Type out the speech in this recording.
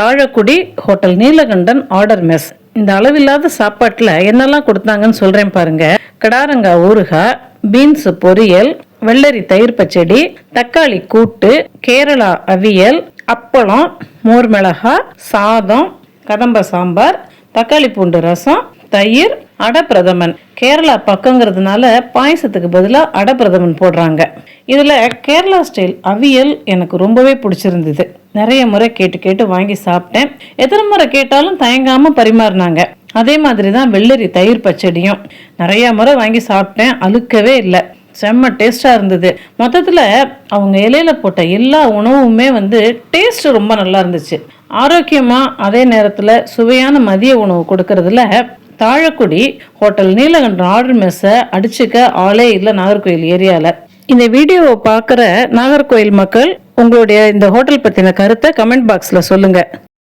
Thazhakudi hotel Neelakandan order mess இந்த அளவில்லாத சாப்பாட்டில் என்னெல்லாம் கொடுத்தாங்கன்னு சொல்கிறேன் பாருங்க. கடாரங்கா ஊறுகாய் பீன்ஸ் பொரியல் வெள்ளரி தயிர் பச்சடி தக்காளி கூட்டு கேரளா அவியல் அப்பளம் மோர் மிளகா சாதம் கதம்ப சாம்பார் தக்காளி பூண்டு ரசம் தயிர் அடப்பிரதமன் கேரளா பக்கங்கிறதுனால பாயசத்துக்கு பதிலாக அடப்பிரதமன் போடுறாங்க. இதில் கேரளா ஸ்டைல் அவியல் எனக்கு ரொம்பவே பிடிச்சிருந்தது. நிறைய முறை கேட்டு கேட்டு வாங்கி சாப்பிட்டேன். எத்தனை முறை கேட்டாலும் தயங்காமல் பரிமாறினாங்க. அதே மாதிரி தான் வெள்ளரி தயிர் பச்சடியும். நிறைய முறை வாங்கி சாப்பிட்டேன். அழுக்கவே இல்லை. செம்ம டேஸ்ட்டாக இருந்தது. மொத்தத்தில் அவங்க இலையில போட்ட எல்லா உணவுமே வந்து டேஸ்ட் ரொம்ப நல்லா இருந்துச்சு. ஆரோக்கியமாக அதே நேரத்தில் சுவையான மதிய உணவு கொடுக்கறதுல தாழக்குடி ஹோட்டல் நீலகண்டன் ஆர்டர் மெஸ்ஸை அடிச்சுக்க ஆளே இல்லை நாகர்கோயில் ஏரியாவில் இந்த வீடியோவை பார்க்குற நாகர்கோயில் மக்கள் உங்களுடைய இந்த ஹோட்டல் பற்றின கருத்தை கமெண்ட் பாக்ஸில் சொல்லுங்கள்